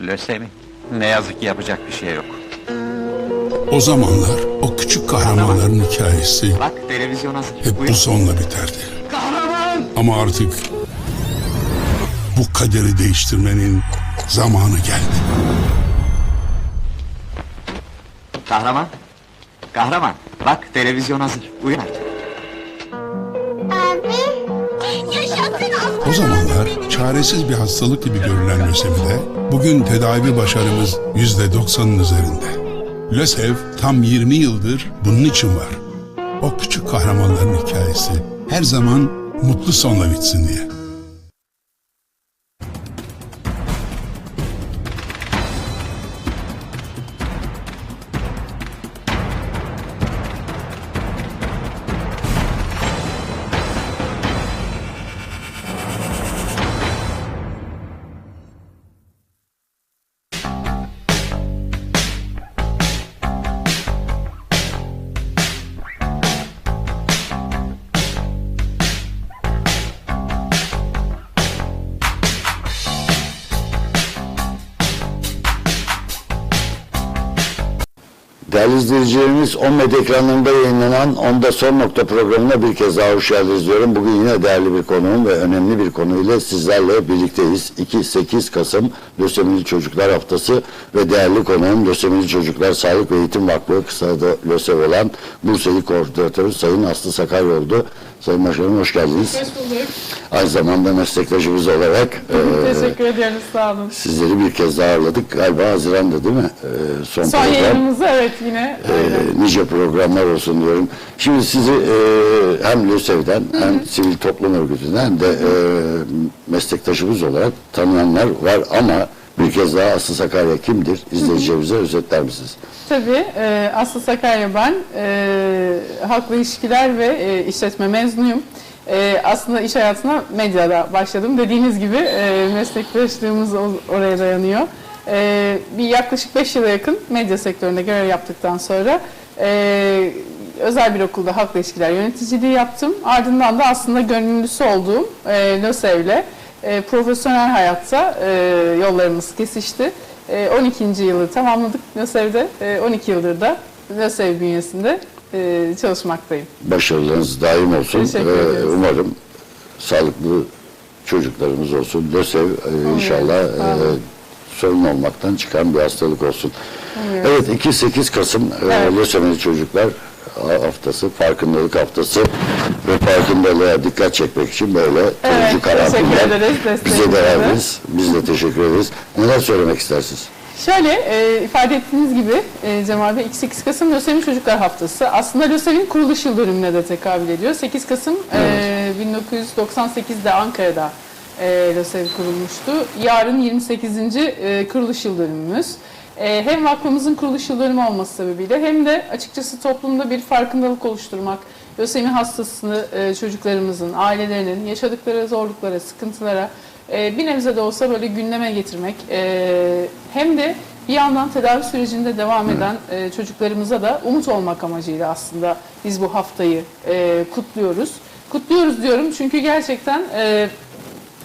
Lösemi. Ne yazık ki yapacak bir şey yok. O zamanlar o küçük kahramanların hikayesi Bak televizyon hazır. hep bu sonla biterdi. Kahraman! Ama artık bu kaderi değiştirmenin zamanı geldi. Kahraman. Kahraman. Bak televizyon hazır. Uyan artık. Çaresiz bir hastalık gibi görülen lösemide bugün tedavi başarımız yüzde doksanın üzerinde. LÖSEV tam 20 yıldır bunun için var. O küçük kahramanların hikayesi her zaman mutlu sonla bitsin diye. Değerli izleyicilerimiz 10 med ekranlarında yayınlanan Onda Son Nokta programına bir kez daha hoş geldiniz diyorum. Bugün yine değerli bir konuğum ve önemli bir konuyla sizlerle birlikteyiz. 2-8 Kasım Lösemili Çocuklar Haftası ve değerli konuğum Lösemili Çocuklar Sağlık ve Eğitim Vakfı kısa da LÖSEV olan Bursa'yı koordinatörü Sayın Aslı Sakarya oldu. Sayın Başkanım hoş geldiniz. Hoş bulduk. Aynı zamanda meslektaşımız olarak e, Teşekkür ediyoruz. Sağ olun. sizleri bir kez daha ağırladık. Galiba Haziran'da değil mi? E, son, Son program. yayınımızı evet yine. Ee, nice programlar olsun diyorum. Şimdi sizi e, hem LÖSEV'den hem sivil toplum örgütünden hem de e, meslektaşımız olarak tanıyanlar var ama bir kez daha Aslı Sakarya kimdir? İzleyicilerimize özetler misiniz? Tabii e, Aslı Sakarya ben. E, halkla ilişkiler ve e, işletme mezunuyum. E, aslında iş hayatına medyada başladım. Dediğiniz gibi e, meslektaşlığımız oraya dayanıyor. E, bir yaklaşık 5 yıla yakın medya sektöründe görev yaptıktan sonra e, özel bir okulda halkla ilişkiler yöneticiliği yaptım. Ardından da aslında gönüllüsü olduğum e, LÖSEV'le e, profesyonel hayatta e, yollarımız kesişti. E, 12. yılı tamamladık LÖSEV'de. E, 12 yıldır da LÖSEV bünyesinde e, çalışmaktayım. Başarılarınız daim olsun. Teşekkür Ee, ederiz. umarım sağlıklı çocuklarımız olsun. LÖSEV e, inşallah e, sorun olmaktan çıkan bir hastalık olsun. Umuyoruz. Evet 2-8 Kasım e, Evet. lösemili çocuklar haftası, farkındalık haftası ve farkındalığa dikkat çekmek için böyle teşekkür karanfiller ederiz bize verdiniz. Biz de teşekkür ederiz. Neler söylemek istersiniz? Şöyle e, ifade ettiğiniz gibi e, Cemal Bey 8 Kasım Lösemi Çocuklar Haftası. Aslında Lösem'in kuruluş yıl dönümüne de tekabül ediyor. 8 Kasım e, 1998'de Ankara'da e, Lösemi kurulmuştu. Yarın 28. E, kuruluş yıl dönümümüz. E, hem vakfımızın kuruluş yıl dönümü olması sebebiyle hem de açıkçası toplumda bir farkındalık oluşturmak, lösemi hastası e, çocuklarımızın, ailelerinin yaşadıkları zorluklara, sıkıntılara e, bir nebze de olsa böyle gündeme getirmek e, hem de bir yandan tedavi sürecinde devam eden e, çocuklarımıza da umut olmak amacıyla aslında biz bu haftayı e, kutluyoruz. Kutluyoruz diyorum çünkü gerçekten e,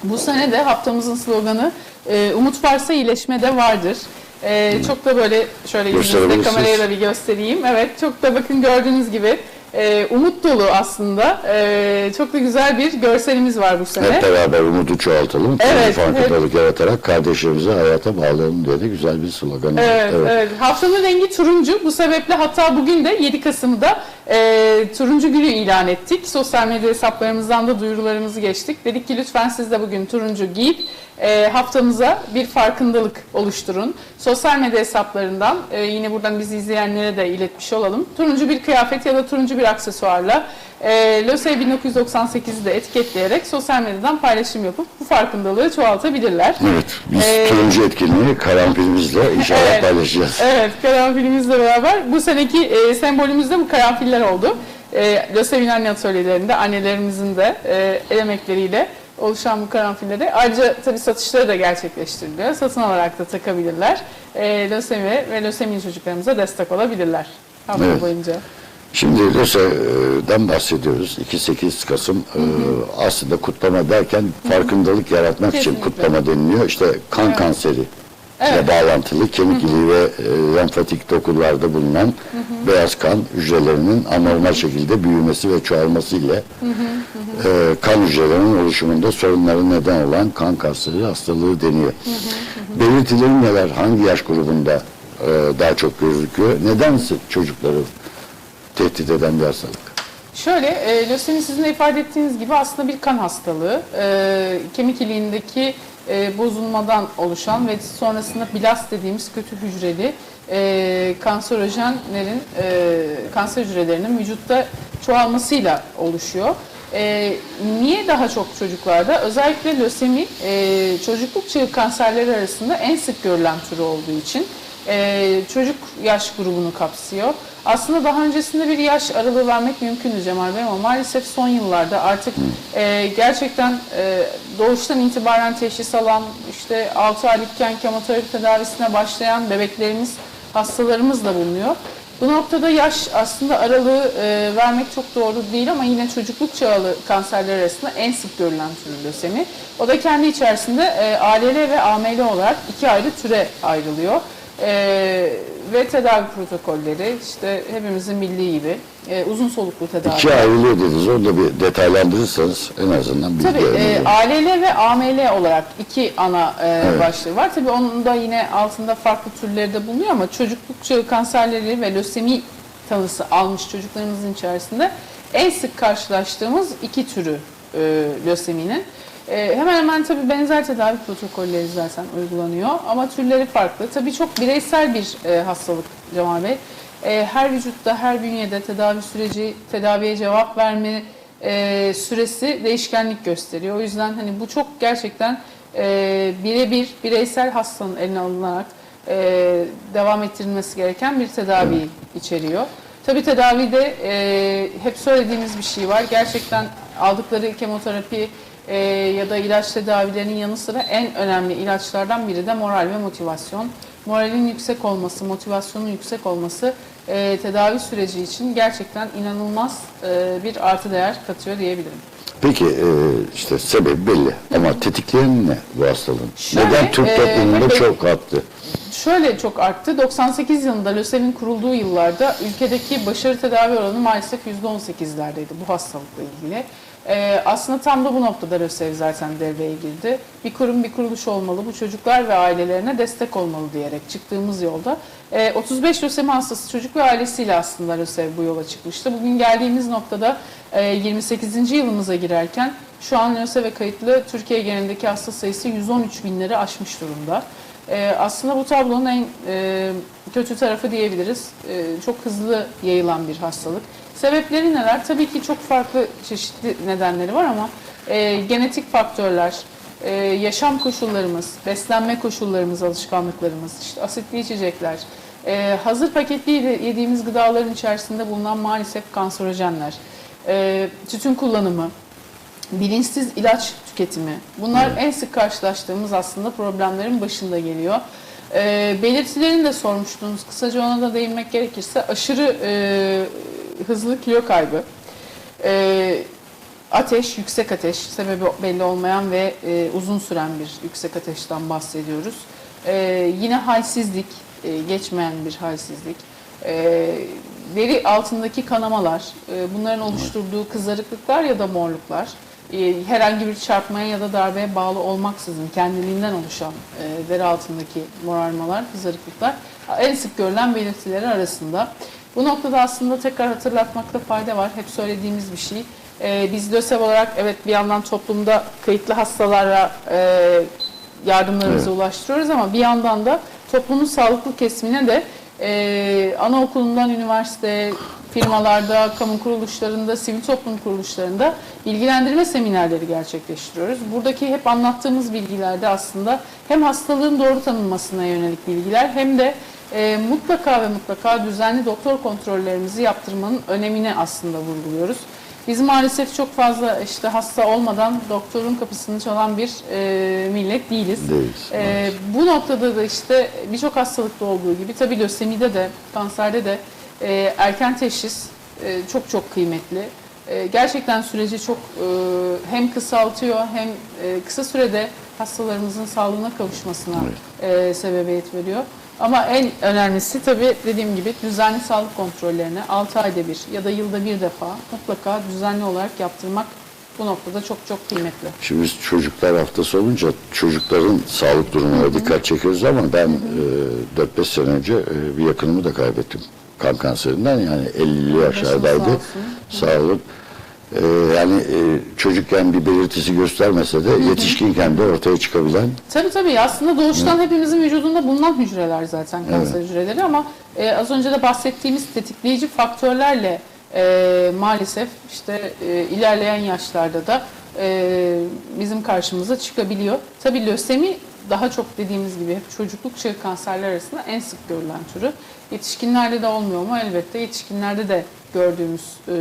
bu sene de haftamızın sloganı e, umut varsa iyileşme de vardır. E, çok da böyle şöyle yüzünüzde kameraya da bir göstereyim. Evet çok da bakın gördüğünüz gibi e, umut dolu aslında. E, çok da güzel bir görselimiz var bu sene. Hep beraber umudu çoğaltalım. Evet, farkındalık yaratarak kardeşlerimizi hayata bağlayalım diye de güzel bir slogan. Evet, evet. Haftanın rengi turuncu. Bu sebeple hatta bugün de 7 Kasım'da e, turuncu günü ilan ettik. Sosyal medya hesaplarımızdan da duyurularımızı geçtik. Dedik ki lütfen siz de bugün turuncu giyip e, haftamıza bir farkındalık oluşturun. Sosyal medya hesaplarından e, yine buradan bizi izleyenlere de iletmiş olalım. Turuncu bir kıyafet ya da turuncu bir aksesuarla e, LÖSE 1998'i de etiketleyerek sosyal medyadan paylaşım yapıp bu farkındalığı çoğaltabilirler. Evet, biz Ee, turuncu etkinliği karanfilimizle inşallah Evet. paylaşacağız. Evet, karanfilimizle beraber bu seneki e, sembolümüz de bu karanfiller oldu. E, Lösevin Anne Atölyelerinde annelerimizin de e, el emekleriyle oluşan bu karanfilleri ayrıca tabii satışları da gerçekleştiriliyor. Satın alarak da takabilirler. E, lösemi ve lösemin çocuklarımıza destek olabilirler hafta Evet. boyunca. Şimdi LÖSE'den bahsediyoruz. 2-8 Kasım e, aslında kutlama derken farkındalık yaratmak için Kesinlikle. kutlama deniliyor. İşte kan Evet. kanseri Evet. bağlantılı kemik iliği ve e, lenfatik dokularda bulunan beyaz kan hücrelerinin anormal şekilde büyümesi ve çoğalması ile e, kan hücrelerinin oluşumunda sorunların neden olan kan kanseri hastalığı deniyor. Belirtileri neler? Hangi yaş grubunda e, daha çok gözüküyor? Neden çocukları tehdit eden bir hastalık? Şöyle, e, lösemi sizin de ifade ettiğiniz gibi aslında bir kan hastalığı. E, kemik iliğindeki e, bozulmadan oluşan ve sonrasında blast dediğimiz kötü hücreli e, kanserojenlerin, e, kanser hücrelerinin vücutta çoğalmasıyla oluşuyor. E, niye daha çok çocuklarda? Özellikle lösemi e, çocukluk çağı kanserleri arasında en sık görülen türü olduğu için e, çocuk yaş grubunu kapsıyor. Aslında daha öncesinde bir yaş aralığı vermek mümkündü Cemal Bey ama maalesef son yıllarda artık e, gerçekten e, doğuştan itibaren teşhis alan, işte 6 aylıkken kemoterapi tedavisine başlayan bebeklerimiz, hastalarımız da bulunuyor. Bu noktada yaş aslında aralığı e, vermek çok doğru değil ama yine çocukluk çağlı kanserler arasında en sık görülen tür lösemi. O da kendi içerisinde e, ALL ve AML olarak iki ayrı türe ayrılıyor. E, ve tedavi protokolleri işte hepimizin bildiği gibi e, uzun soluklu tedavi. İki ayrılıyor dediniz. Onu da bir detaylandırırsanız en azından bilgi Tabii e. ALL ve AML olarak iki ana e, Evet. başlığı var. Tabii onun da yine altında farklı türleri de bulunuyor ama çocukluk çağı kanserleri ve lösemi tanısı almış çocuklarımızın içerisinde en sık karşılaştığımız iki türü e, löseminin. E, hemen hemen tabii benzer tedavi protokolleri zaten uygulanıyor ama türleri farklı. Tabii çok bireysel bir e, hastalık Cemal Bey. E, her vücutta, her bünyede tedavi süreci, tedaviye cevap verme e, süresi değişkenlik gösteriyor. O yüzden hani bu çok gerçekten e, birebir bireysel hastanın eline alınarak e, devam ettirilmesi gereken bir tedavi içeriyor. Tabii tedavide e, hep söylediğimiz bir şey var. Gerçekten aldıkları kemoterapi e, ya da ilaç tedavilerinin yanı sıra en önemli ilaçlardan biri de moral ve motivasyon. Moralin yüksek olması, motivasyonun yüksek olması e, tedavi süreci için gerçekten inanılmaz e, bir artı değer katıyor diyebilirim. Peki e, işte sebebi belli ama tetikleyen ne bu hastalığın? Şöyle, Neden Türk e, toplumunda tabii- çok arttı? Şöyle çok arttı. 98 yılında LÖSEV'in kurulduğu yıllarda ülkedeki başarı tedavi oranı maalesef %18'lerdeydi bu hastalıkla ilgili. Ee, aslında tam da bu noktada LÖSEV zaten devreye girdi. Bir kurum, bir kuruluş olmalı, bu çocuklar ve ailelerine destek olmalı diyerek çıktığımız yolda. Ee, 35 lösemi hastası çocuk ve ailesiyle aslında LÖSEV bu yola çıkmıştı. Bugün geldiğimiz noktada e, 28. yılımıza girerken şu an LÖSEV'e kayıtlı Türkiye genelindeki hasta sayısı 113 binleri aşmış durumda. Ee, aslında bu tablonun en e, kötü tarafı diyebiliriz. Ee, çok hızlı yayılan bir hastalık. Sebepleri neler? Tabii ki çok farklı çeşitli nedenleri var ama e, genetik faktörler, e, yaşam koşullarımız, beslenme koşullarımız, alışkanlıklarımız, işte asitli içecekler, e, hazır paketli yediğimiz gıdaların içerisinde bulunan maalesef kanserojenler, e, tütün kullanımı, bilinçsiz ilaç tüketimi. Bunlar en sık karşılaştığımız aslında problemlerin başında geliyor. Ee, belirtilerini de sormuştunuz. Kısaca ona da değinmek gerekirse aşırı e, hızlı kilo kaybı, e, ateş, yüksek ateş, sebebi belli olmayan ve e, uzun süren bir yüksek ateşten bahsediyoruz. E, yine halsizlik, e, geçmeyen bir halsizlik. E, veri altındaki kanamalar, e, bunların oluşturduğu kızarıklıklar ya da morluklar, e, herhangi bir çarpmaya ya da darbeye bağlı olmaksızın kendiliğinden oluşan e, deri altındaki morarmalar, kızarıklıklar en sık görülen belirtileri arasında. Bu noktada aslında tekrar hatırlatmakta fayda var. Hep söylediğimiz bir şey. E, biz LÖSEV olarak evet bir yandan toplumda kayıtlı hastalara e, yardımlarımızı ulaştırıyoruz ama bir yandan da toplumun sağlıklı kesimine de e, anaokulundan üniversite, firmalarda, kamu kuruluşlarında, sivil toplum kuruluşlarında bilgilendirme seminerleri gerçekleştiriyoruz. Buradaki hep anlattığımız bilgilerde aslında hem hastalığın doğru tanınmasına yönelik bilgiler hem de e, mutlaka ve mutlaka düzenli doktor kontrollerimizi yaptırmanın önemini aslında vurguluyoruz. Biz maalesef çok fazla işte hasta olmadan doktorun kapısını çalan bir e, millet değiliz. Değiliz, E, bu noktada da işte birçok hastalıkta olduğu gibi tabii lösemide de kanserde de e, erken teşhis e, çok çok kıymetli. E, gerçekten süreci çok e, hem kısaltıyor hem e, kısa sürede hastalarımızın sağlığına kavuşmasına e, sebebiyet veriyor. Ama en önemlisi tabii dediğim gibi düzenli sağlık kontrollerini 6 ayda bir ya da yılda bir defa mutlaka düzenli olarak yaptırmak bu noktada çok çok kıymetli. Şimdi biz çocuklar haftası olunca çocukların sağlık durumuna dikkat çekiyoruz ama ben e, 4-5 sene önce e, bir yakınımı da kaybettim. Kan kanserinden yani 50 yaşlardaydı. sağ olsun. Sağ olun. E, yani e, çocukken bir belirtisi göstermese de yetişkinken de ortaya çıkabilen Tabii tabii aslında doğuştan hepimizin vücudunda bulunan hücreler zaten kanser hücreleri ama e, az önce de bahsettiğimiz tetikleyici faktörlerle e, maalesef işte e, ilerleyen yaşlarda da e, bizim karşımıza çıkabiliyor. Tabii lösemi daha çok dediğimiz gibi hep çocukluk çağı kanserler arasında en sık görülen türü. Yetişkinlerde de olmuyor mu? Elbette yetişkinlerde de gördüğümüz e,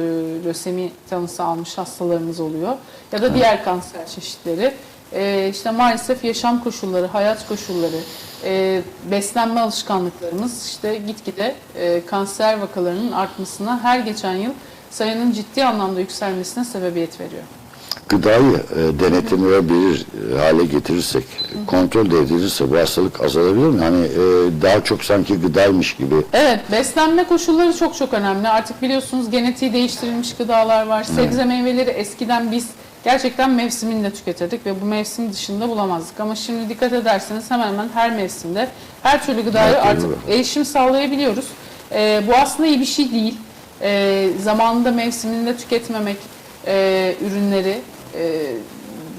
lösemi tanısı almış hastalarımız oluyor. Ya da diğer kanser çeşitleri. E, işte maalesef yaşam koşulları, hayat koşulları, e, beslenme alışkanlıklarımız işte gitgide e, kanser vakalarının artmasına her geçen yıl sayının ciddi anlamda yükselmesine sebebiyet veriyor. Gıdayı e, denetlenebilir e, hale getirirsek, kontrol de edilirse bu hastalık azalabilir mi? Hani e, daha çok sanki gıdaymış gibi Evet, beslenme koşulları çok çok önemli. Artık biliyorsunuz genetiği değiştirilmiş gıdalar var. Sebze meyveleri eskiden biz gerçekten mevsiminde tüketirdik ve bu mevsim dışında bulamazdık. Ama şimdi dikkat ederseniz hemen hemen her mevsimde her türlü gıdayı Evet, artık doğru. erişim sağlayabiliyoruz. Ee, bu aslında iyi bir şey değil. Ee, zamanında mevsiminde tüketmemek e, ürünleri e,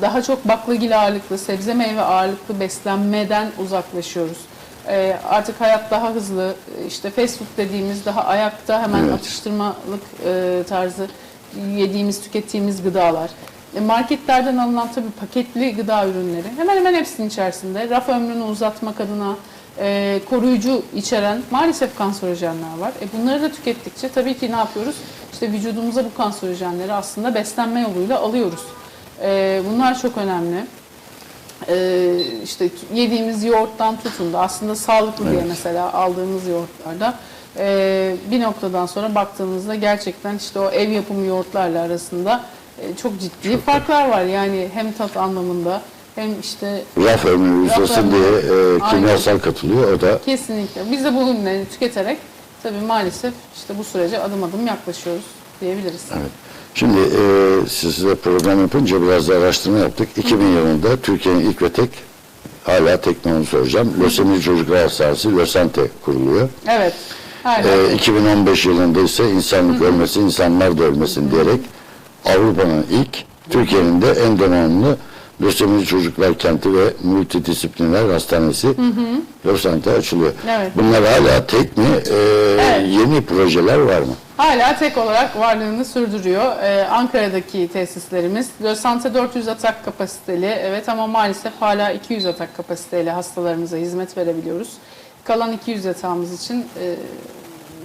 daha çok baklagil ağırlıklı, sebze meyve ağırlıklı beslenmeden uzaklaşıyoruz. Ee, artık hayat daha hızlı, işte fast food dediğimiz daha ayakta hemen Evet. atıştırmalık e, tarzı yediğimiz, tükettiğimiz gıdalar. E, marketlerden alınan tabii paketli gıda ürünleri hemen hemen hepsinin içerisinde raf ömrünü uzatmak adına e, koruyucu içeren maalesef kanserojenler var. E, bunları da tükettikçe tabii ki ne yapıyoruz? İşte vücudumuza bu kanserojenleri aslında beslenme yoluyla alıyoruz. E, bunlar çok önemli. Ee, işte yediğimiz yoğurttan tutun da aslında sağlıklı diye mesela aldığımız yoğurtlarda e, bir noktadan sonra baktığımızda gerçekten işte o ev yapımı yoğurtlarla arasında e, çok ciddi farklar var. Yani hem tat anlamında hem işte raf ömrü uzasın diye e, Aynen. kimyasal katılıyor. O da kesinlikle biz de bu ürünleri tüketerek tabii maalesef işte bu sürece adım adım yaklaşıyoruz diyebiliriz. Evet. Şimdi e, sizle program yapınca biraz da araştırma yaptık. 2000 yılında Türkiye'nin ilk ve tek hala tek onu soracağım. Lösemili Çocuklar Hastanesi Lösente kuruluyor. Evet. E, 2015 yılında ise insanlık ölmesin, insanlar da ölmesin diyerek Avrupa'nın ilk, Türkiye'nin de en donanımlı Lösemili Çocuklar Kenti ve Multidisipliner Hastanesi Lösente açılıyor. Evet. Bunlar hala tek mi? E, Yeni projeler var mı? Hala tek olarak varlığını sürdürüyor. Ee, Ankara'daki tesislerimiz. Lösante 400 atak kapasiteli. Evet ama maalesef hala 200 atak kapasiteyle hastalarımıza hizmet verebiliyoruz. Kalan 200 yatağımız için e,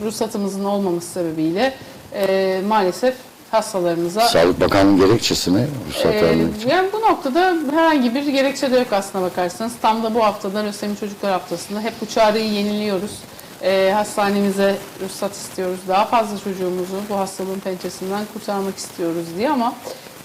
ruhsatımızın olmaması sebebiyle e, maalesef hastalarımıza Sağlık Bakanlığı'nın gerekçesi ne? Ruhsat vermek için. yani bu noktada herhangi bir gerekçe de yok aslına bakarsanız. Tam da bu haftada Lösemi Çocuklar Haftası'nda hep bu çağrıyı yeniliyoruz. Ee, hastanemize ruhsat istiyoruz. Daha fazla çocuğumuzu bu hastalığın pençesinden kurtarmak istiyoruz diye ama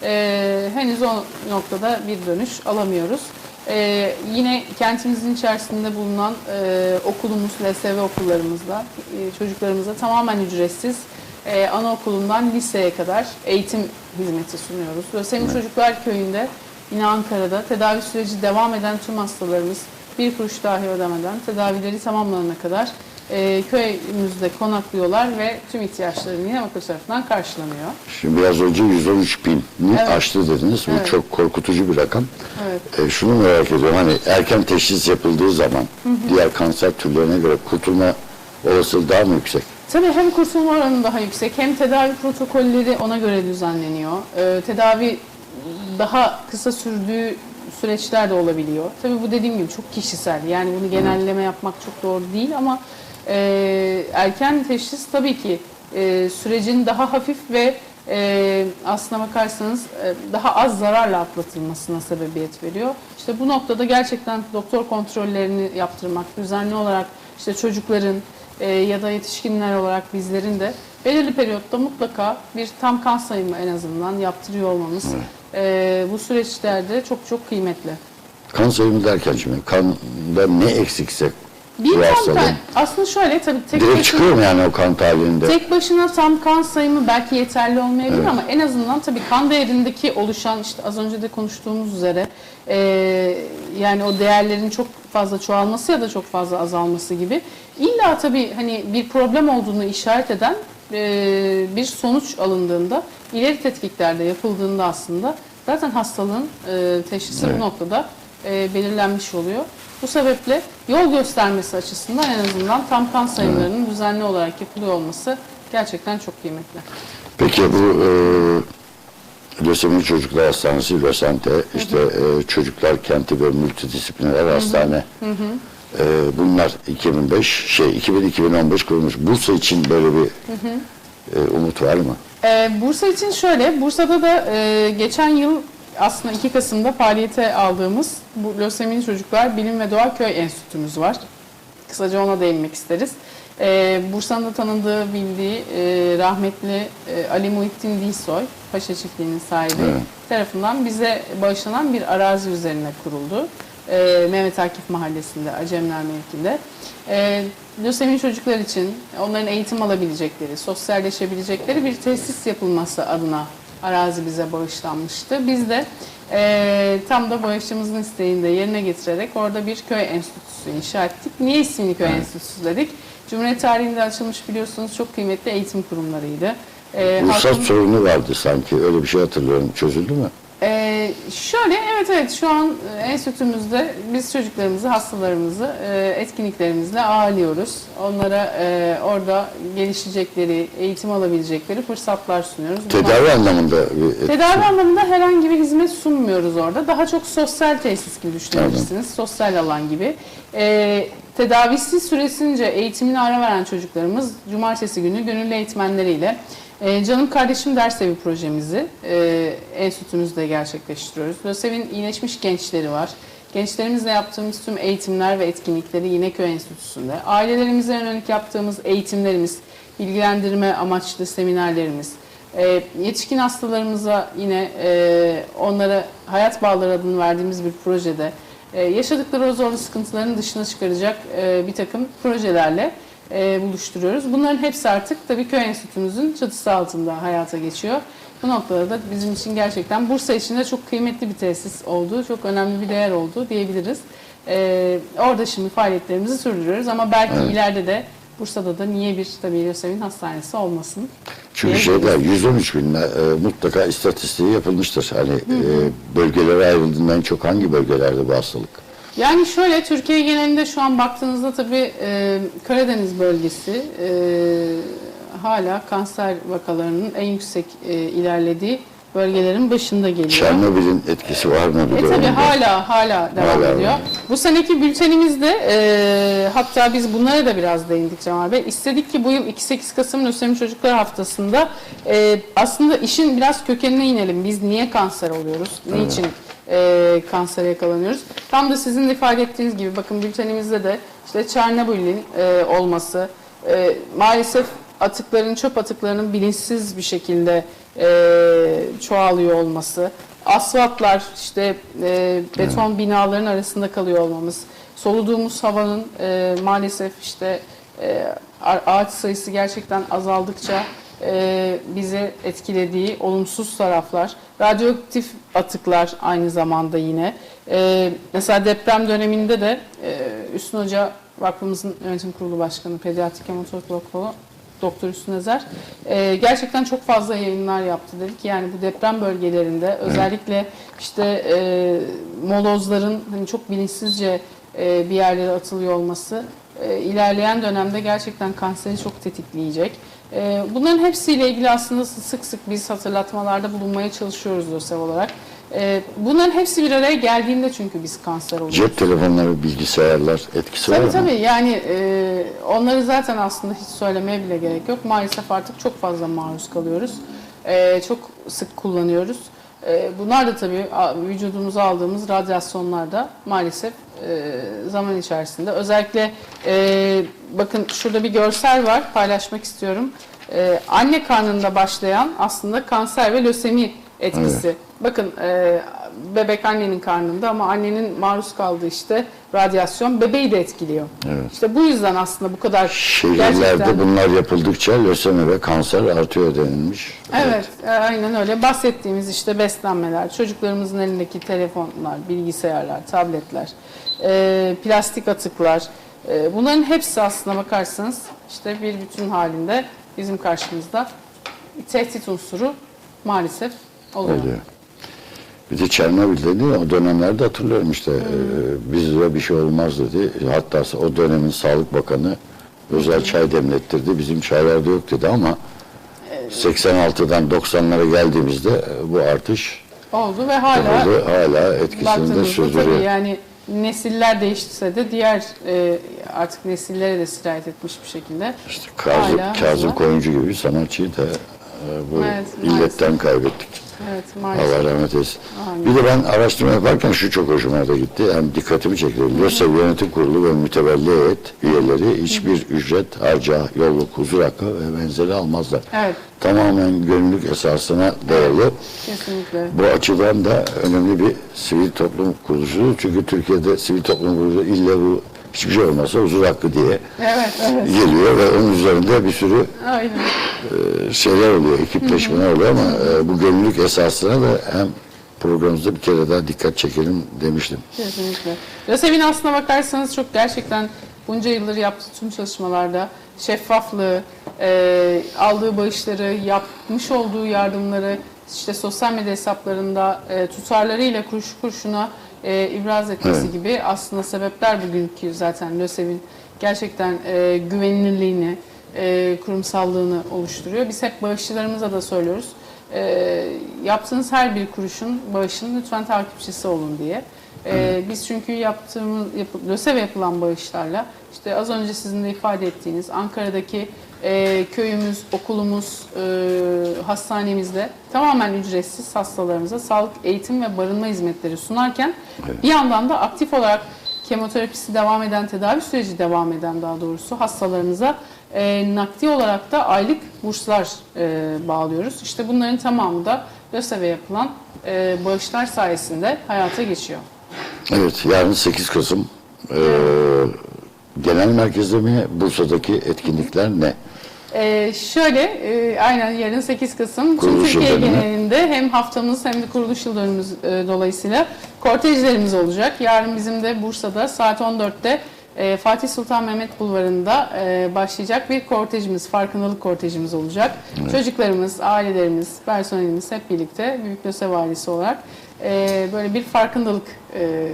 e, henüz o noktada bir dönüş alamıyoruz. Ee, yine kentimizin içerisinde bulunan e, okulumuz, LSV okullarımızda e, çocuklarımıza tamamen ücretsiz e, anaokulundan liseye kadar eğitim hizmeti sunuyoruz. Lösemi Çocuklar Köyü'nde yine Ankara'da tedavi süreci devam eden tüm hastalarımız bir kuruş dahi ödemeden tedavileri tamamlanana kadar e, köyümüzde konaklıyorlar ve tüm ihtiyaçlarını yine okul tarafından karşılanıyor. Şimdi biraz önce 113 bini Evet. aştı dediniz. Bu Evet. çok korkutucu bir rakam. Evet. E, şunu merak ediyorum. Hani erken teşhis yapıldığı zaman diğer kanser türlerine göre kurtulma olasılığı daha mı yüksek? Tabii hem kurtulma oranı daha yüksek hem tedavi protokolleri ona göre düzenleniyor. Ee, tedavi daha kısa sürdüğü süreçler de olabiliyor. Tabii bu dediğim gibi çok kişisel. Yani bunu genelleme yapmak çok doğru değil ama e, erken teşhis tabii ki e, sürecin daha hafif ve e, aslına bakarsanız e, daha az zararla atlatılmasına sebebiyet veriyor. İşte bu noktada gerçekten doktor kontrollerini yaptırmak, düzenli olarak işte çocukların e, ya da yetişkinler olarak bizlerin de belirli periyotta mutlaka bir tam kan sayımı en azından yaptırıyor olmamız e, bu süreçlerde çok çok kıymetli. Kan sayımı derken şimdi kanda ne eksikse Bir bu hastalığın ter- aslında şöyle tabii tek direkt başına- çıkıyor mu yani o kan tahlilinde? Tek başına tam kan sayımı belki yeterli olmayabilir ama en azından tabii kan değerindeki oluşan işte az önce de konuştuğumuz üzere e, yani o değerlerin çok fazla çoğalması ya da çok fazla azalması gibi illa tabii hani bir problem olduğunu işaret eden e, bir sonuç alındığında ileri tetkiklerde yapıldığında aslında zaten hastalığın e, teşhisi bu noktada e, belirlenmiş oluyor. Bu sebeple yol göstermesi açısından en azından tam kan sayımlarının düzenli olarak yapılıyor olması gerçekten çok kıymetli. Peki bu e, Lösemi Çocuklar Hastanesi Lösente, işte e, Çocuklar Kenti ve Multidisipliner Hastane. E, bunlar 2005 şey 2000-2015 kurulmuş. Bursa için böyle bir e, umut var mı? Ee, Bursa için şöyle, Bursa'da da e, geçen yıl aslında 2 Kasım'da faaliyete aldığımız bu Lösemili Çocuklar Bilim ve Doğa Köy Enstitümüz var. Kısaca ona değinmek isteriz. Ee, Bursa'nın da tanındığı, bildiği e, rahmetli e, Ali Muhittin Dilsoy, Paşa Çiftliği'nin sahibi Evet. tarafından bize bağışlanan bir arazi üzerine kuruldu. Ee, Mehmet Akif Mahallesi'nde, Acemler mevkinde. Ee, lösemili çocuklar için onların eğitim alabilecekleri, sosyalleşebilecekleri bir tesis yapılması adına arazi bize bağışlanmıştı. Biz de e, tam da bağışçımızın isteğini de yerine getirerek orada bir köy enstitüsü inşa ettik. Niye ismini köy enstitüsü dedik? Cumhuriyet tarihinde açılmış biliyorsunuz çok kıymetli eğitim kurumlarıydı. Ee, Ruhsat halkın- sorunu vardı sanki. Öyle bir şey hatırlıyorum. Çözüldü mü? ee, şöyle evet evet şu an e, enstitümüzde biz çocuklarımızı, hastalarımızı e, etkinliklerimizle ağırlıyoruz. Onlara e, orada gelişecekleri, eğitim alabilecekleri fırsatlar sunuyoruz. Bunlar- Tedavi anlamında bir. Tedavi anlamında herhangi bir hizmet sunmuyoruz orada. Daha çok sosyal tesis gibi düşünebilirsiniz. Sosyal alan gibi. Ee, tedavisi süresince eğitimine ara veren çocuklarımız cumartesi günü gönüllü eğitmenleriyle e, Canım Kardeşim Ders Evi projemizi e, enstitümüzde gerçekleştiriyoruz. LÖSEV'in iyileşmiş gençleri var. Gençlerimizle yaptığımız tüm eğitimler ve etkinlikleri Yineköy Enstitüsü'nde. Ailelerimize yönelik yaptığımız eğitimlerimiz, bilgilendirme amaçlı seminerlerimiz, e, yetişkin hastalarımıza yine e, onlara hayat bağları adını verdiğimiz bir projede e, yaşadıkları o zorlu sıkıntıların dışına çıkaracak e, bir takım projelerle e, buluşturuyoruz. Bunların hepsi artık tabii köy enstitümüzün çatısı altında hayata geçiyor. Bu noktada da bizim için gerçekten Bursa için de çok kıymetli bir tesis oldu, çok önemli bir değer oldu diyebiliriz. E, orada şimdi faaliyetlerimizi sürdürüyoruz ama belki ileride de Bursa'da da niye bir tabii Lösevin hastanesi olmasın Çünkü şeyler 113 bin e, mutlaka istatistiği yapılmıştır. Hani e, bölgelere ayrıldığından çok hangi bölgelerde bu hastalık? Yani şöyle Türkiye genelinde şu an baktığınızda tabii e, Karadeniz bölgesi e, hala kanser vakalarının en yüksek e, ilerlediği bölgelerin başında geliyor. Çernobil'in etkisi var mı? E tabii hala hala devam Hala ediyor. var. Bu seneki bültenimizde e, hatta biz bunlara da biraz değindik Cemal Bey. İstedik ki bu yıl 2-8 Kasım Lösemi Çocuklar Haftası'nda e, aslında işin biraz kökenine inelim. Biz niye kanser oluyoruz? Niçin e, kansere yakalanıyoruz? Tam da sizin de ifade ettiğiniz gibi bakın bültenimizde de işte Çernobil'in e, olması, e, maalesef atıkların, çöp atıklarının bilinçsiz bir şekilde e, çoğalıyor olması, asfaltlar, işte e, beton binaların arasında kalıyor olmamız, soluduğumuz havanın e, maalesef işte e, ağaç sayısı gerçekten azaldıkça e, bizi etkilediği olumsuz taraflar, radyoaktif atıklar aynı zamanda yine. E, mesela deprem döneminde de e, Üstün Hoca Vakfımızın Yönetim Kurulu Başkanı, Pediatrik Hematolog Doktor Üstün Ezer e, gerçekten çok fazla yayınlar yaptı dedik. Yani bu deprem bölgelerinde özellikle işte e, molozların hani çok bilinçsizce e, bir yerlere atılıyor olması e, ilerleyen dönemde gerçekten kanseri çok tetikleyecek. E, bunların hepsiyle ilgili aslında sık sık biz hatırlatmalarda bulunmaya çalışıyoruz DÖSEV olarak. E, bunların hepsi bir araya geldiğinde çünkü biz kanser oluyoruz. Cep telefonları, bilgisayarlar etkisi var Tabii mı? tabii yani e, onları zaten aslında hiç söylemeye bile gerek yok. Maalesef artık çok fazla maruz kalıyoruz. E, çok sık kullanıyoruz. E, bunlar da tabii vücudumuza aldığımız radyasyonlar da maalesef e, zaman içerisinde. Özellikle e, bakın şurada bir görsel var paylaşmak istiyorum. E, anne karnında başlayan aslında kanser ve lösemi etkisi. Bakın e, bebek annenin karnında ama annenin maruz kaldığı işte radyasyon bebeği de etkiliyor. İşte bu yüzden aslında bu kadar Şehirlerde gerçekten- bunlar yapıldıkça lösemi ve kanser artıyor denilmiş. Evet, e, aynen öyle. Bahsettiğimiz işte beslenmeler, çocuklarımızın elindeki telefonlar, bilgisayarlar, tabletler, e, plastik atıklar, e, bunların hepsi aslına bakarsanız işte bir bütün halinde bizim karşımızda tehdit unsuru maalesef oluyor. Oluyor. Bir de Çernobil'de değil mi? O dönemlerde hatırlıyorum işte e, bizde bir şey olmaz dedi. Hatta o dönemin Sağlık Bakanı özel çay demlettirdi. Bizim çaylarda yok dedi ama 86'dan 90'lara geldiğimizde e, bu artış Oldu ve hala oldu. Hala etkisini de baktığımızda sürdürüyor. yani nesiller değişse de diğer e, artık nesillere de sirayet etmiş bir şekilde. İşte Kazım, Kazım. Koyuncu gibi sanatçıyı da e, bu Evet, illetten kaybettik. Evet maalesef. Allah rahmet eylesin. Amin. Bir de ben araştırma yaparken şu çok hoşuma da gitti. Hem dikkatimi çekti. LÖSEV Yönetim Kurulu ve mütevelli heyet üyeleri hiçbir ücret, harca, yolluk, huzur hakkı ve benzeri almazlar. Evet. Tamamen gönüllülük esasına dayalı. Kesinlikle. Bu açıdan da önemli bir sivil toplum kuruluşu. Çünkü Türkiye'de sivil toplum kuruluşu illa bu hiçbir şey olmasa huzur hakkı diye Evet, evet. geliyor ve onun üzerinde bir sürü Aynen. e, şeyler oluyor, ekipleşmeler oluyor ama e, bu gönüllülük esasına da hem programımızda bir kere daha dikkat çekelim demiştim. Kesinlikle. LÖSEV'in aslına bakarsanız çok gerçekten bunca yıldır yaptığı tüm çalışmalarda şeffaflığı, e, aldığı bağışları, yapmış olduğu yardımları işte sosyal medya hesaplarında e, tutarlarıyla kuruş kuruşuna e, ibraz etmesi Evet. gibi aslında sebepler bugünkü zaten LÖSEV'in gerçekten e, güvenilirliğini, e, kurumsallığını oluşturuyor. Biz hep bağışçılarımıza da söylüyoruz. E, yaptığınız her bir kuruşun, bağışın lütfen takipçisi olun diye. E, biz çünkü yaptığımız, yap, LÖSEV yapılan bağışlarla işte az önce sizin de ifade ettiğiniz Ankara'daki e, köyümüz, okulumuz, e, hastanemizde tamamen ücretsiz hastalarımıza sağlık, eğitim ve barınma hizmetleri sunarken bir yandan da aktif olarak kemoterapisi devam eden, tedavi süreci devam eden daha doğrusu hastalarımıza e, nakdi olarak da aylık burslar e, bağlıyoruz. İşte bunların tamamı da LÖSEV'e yapılan e, bağışlar sayesinde hayata geçiyor. Evet, yarın 8 Kasım e, genel merkezde mi Bursa'daki etkinlikler ne? Ee, şöyle, e, aynen yarın 8 Kasım Kuruluş Türkiye dönümü. genelinde hem haftamız hem de kuruluş yıl dönümümüz e, dolayısıyla kortejlerimiz olacak. Yarın bizim de Bursa'da saat 14'te e, Fatih Sultan Mehmet Bulvarı'nda e, başlayacak bir kortejimiz, farkındalık kortejimiz olacak. Çocuklarımız, ailelerimiz, personelimiz hep birlikte Büyük Lösev ailesi olarak e, böyle bir farkındalık e,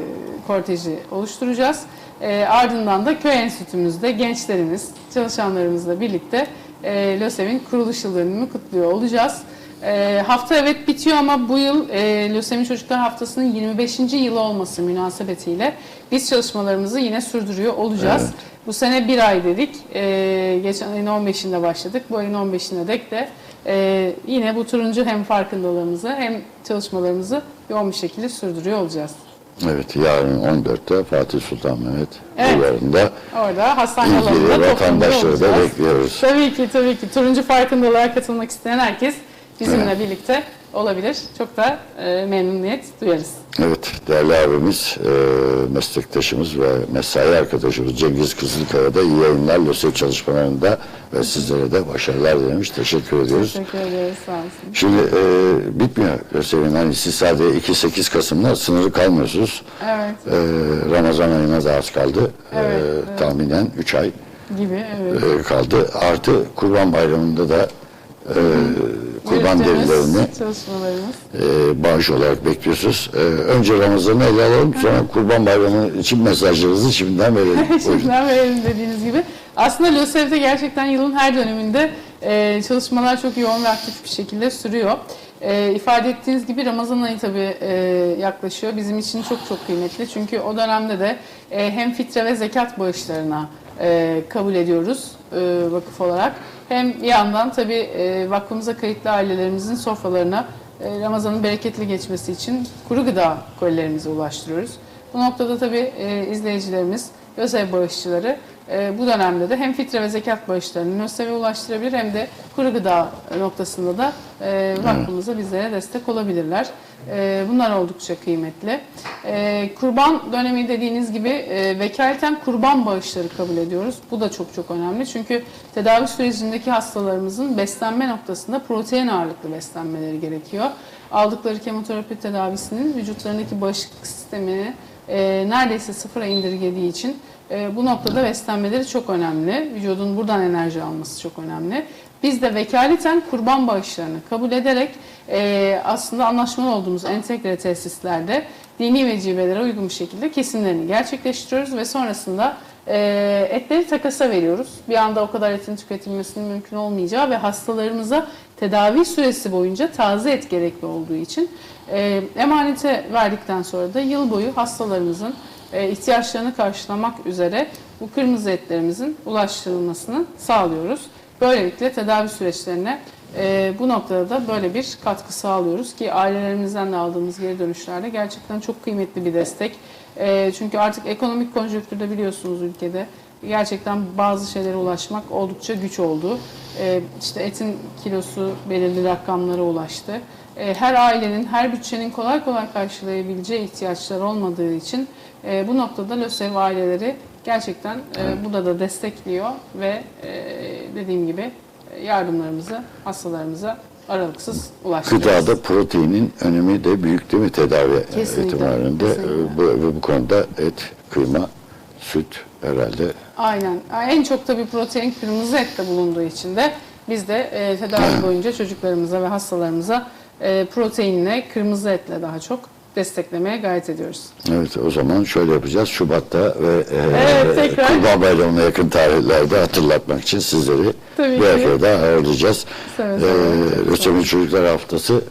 korteji oluşturacağız. E, ardından da köy enstitümüzde gençlerimiz, çalışanlarımızla birlikte e, LÖSEV'in kuruluş yıl dönümünü kutluyor olacağız. E, hafta evet bitiyor ama bu yıl e, LÖSEV'in Çocuklar Haftası'nın 25. yılı olması münasebetiyle biz çalışmalarımızı yine sürdürüyor olacağız. Bu sene bir ay dedik. E, geçen ayın 15'inde başladık. Bu ayın 15'ine dek de e, yine bu turuncu hem farkındalığımızı hem çalışmalarımızı yoğun bir şekilde sürdürüyor olacağız. Evet, yarın 14'te Fatih Sultan Mehmet Evet. Bulvarı'nda Orada hastane alanında vatandaşları da bekliyoruz. Tabii ki tabii ki. Turuncu farkındalığa katılmak isteyen herkes bizimle Evet. birlikte olabilir. Çok da e, memnuniyet duyarız. Evet, değerli abimiz, e, meslektaşımız ve mesai arkadaşımız Cengiz Kızılkaya da iyi yayınlar LÖSEV çalışmalarında ve sizlere de başarılar dilemiş. Teşekkür ediyoruz. Teşekkür ederiz. Sağ olsun. Şimdi e, bitmiyor LÖSEV'in. Hani siz sadece 2-8 Kasım'la sınırı kalmıyorsunuz. Evet. E, Ramazan ayına da az kaldı. E, Evet, evet. Tahminen 3 ay Gibi evet. e, kaldı. Artı Kurban Bayramı'nda da e, kurban derilerini e, bağış olarak bekliyorsunuz. E, önce Ramazan'ı ele alalım sonra Kurban Bayramı için mesajlarınızı şimdiden verelim. Şimdiden verelim dediğiniz gibi. Aslında LÖSEV'de gerçekten yılın her döneminde e, çalışmalar çok yoğun ve aktif bir şekilde sürüyor. E, ifade ettiğiniz gibi Ramazan ayı tabii e, yaklaşıyor. Bizim için çok çok kıymetli. Çünkü o dönemde de e, hem fitre ve zekat bağışlarına e, kabul ediyoruz e, vakıf olarak. Hem bir yandan tabii e, vakfımıza kayıtlı ailelerimizin sofralarına e, Ramazan'ın bereketli geçmesi için kuru gıda kolilerimizi ulaştırıyoruz. Bu noktada tabii e, izleyicilerimiz, özel bağışçıları e, bu dönemde de hem fitre ve zekat bağışlarını LÖSEV'e ulaştırabilir hem de kuru gıda noktasında da e, vakfımıza bizlere destek olabilirler. E, bunlar oldukça kıymetli. E, kurban dönemi dediğiniz gibi e, vekaleten kurban bağışları kabul ediyoruz. Bu da çok çok önemli. Çünkü tedavi sürecindeki hastalarımızın beslenme noktasında protein ağırlıklı beslenmeleri gerekiyor. Aldıkları kemoterapi tedavisinin vücutlarındaki bağışıklık sistemini e, neredeyse sıfıra indirgediği için e, bu noktada beslenmeleri çok önemli. Vücudun buradan enerji alması çok önemli. Biz de vekaleten kurban bağışlarını kabul ederek e, aslında anlaşmalı olduğumuz entegre tesislerde dini vecibelere uygun bir şekilde kesimlerini gerçekleştiriyoruz ve sonrasında e, etleri takasa veriyoruz. Bir anda o kadar etin tüketilmesinin mümkün olmayacağı ve hastalarımıza tedavi süresi boyunca taze et gerekli olduğu için e, emanete verdikten sonra da yıl boyu hastalarımızın ihtiyaçlarını karşılamak üzere bu kırmızı etlerimizin ulaştırılmasını sağlıyoruz. Böylelikle tedavi süreçlerine e, bu noktada da böyle bir katkı sağlıyoruz ki ailelerimizden de aldığımız geri dönüşlerde gerçekten çok kıymetli bir destek. E, çünkü artık ekonomik konjonktürde biliyorsunuz ülkede gerçekten bazı şeylere ulaşmak oldukça güç oldu. E, işte etin kilosu belirli rakamlara ulaştı. E, her ailenin, her bütçenin kolay kolay karşılayabileceği ihtiyaçlar olmadığı için e, bu noktada LÖSEV aileleri gerçekten e, burada da destekliyor ve e, dediğim gibi e, yardımlarımızı hastalarımıza aralıksız ulaştırıyoruz. Gıdada proteinin önemi de büyük değil mi tedavi kesinlikle. Ee, Bu, bu, bu konuda et, kıyma, süt herhalde Aynen. En çok tabii protein kırmızı ette bulunduğu için de biz de e, tedavi boyunca çocuklarımıza ve hastalarımıza e, proteinle, kırmızı etle daha çok desteklemeye gayret ediyoruz. Evet o zaman şöyle yapacağız. Şubat'ta ve e, Evet, tekrar. Kurban Bayramı'na yakın tarihlerde hatırlatmak için sizleri Tabii bir kere daha ağırlayacağız. Seve Ee, Çocuklar Haftası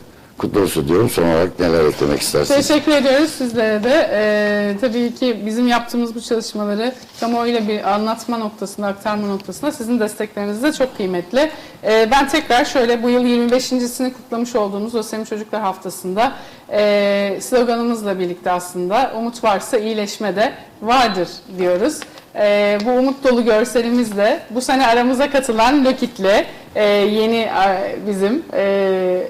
kutlu olsun diyorum. Son olarak neler eklemek istersiniz? Teşekkür ediyoruz sizlere de. Ee, tabii ki bizim yaptığımız bu çalışmaları kamuoyuyla bir anlatma noktasında, aktarma noktasında sizin destekleriniz de çok kıymetli. Ee, ben tekrar şöyle bu yıl 25.sini kutlamış olduğumuz Lösemi Çocuklar Haftası'nda e, sloganımızla birlikte aslında umut varsa iyileşme de vardır diyoruz. Ee, bu umut dolu görselimizle bu sene aramıza katılan Lökit'le e, yeni bizim e,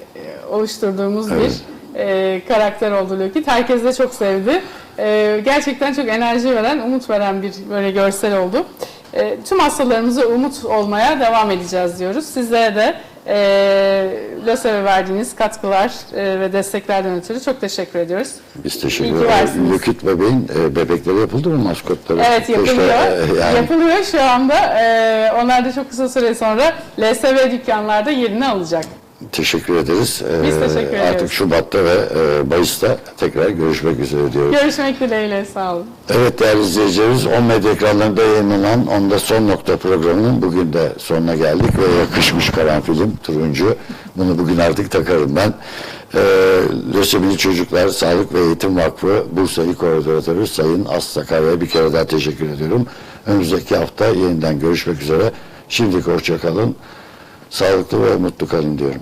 oluşturduğumuz Evet. bir e, karakter oldu Lökit. Herkes de çok sevdi. E, gerçekten çok enerji veren, umut veren bir böyle görsel oldu. E, tüm hastalarımıza umut olmaya devam edeceğiz diyoruz. Sizlere de e, LÖSEV'e verdiğiniz katkılar e, ve desteklerden ötürü çok teşekkür ediyoruz. Biz teşekkür ederiz. Löküt bebeğin e, bebekleri yapıldı mı maskotları? Evet yapılıyor. e, yani Yapılıyor şu anda. Onlar da çok kısa süre sonra LSV dükkanlarda yerini alacak. Teşekkür ederiz. Ee, Biz teşekkür Artık ediyoruz. Şubat'ta ve e, Mayıs'ta tekrar görüşmek üzere diyorum. Görüşmek dileğiyle. Sağ olun. Evet değerli izleyicilerimiz 10 medya ekranlarında yayınlanan Onda Son Nokta programının bugün de sonuna geldik ve yakışmış karanfilim turuncu. Bunu bugün artık takarım ben. Ee, Lösemili Çocuklar Sağlık ve Eğitim Vakfı Bursa İl Koordinatörü Sayın Aslı Sakarya'ya bir kere daha teşekkür ediyorum. Önümüzdeki hafta yeniden görüşmek üzere. Şimdilik hoşça kalın. Sağlıklı ve mutlu kalın diyorum.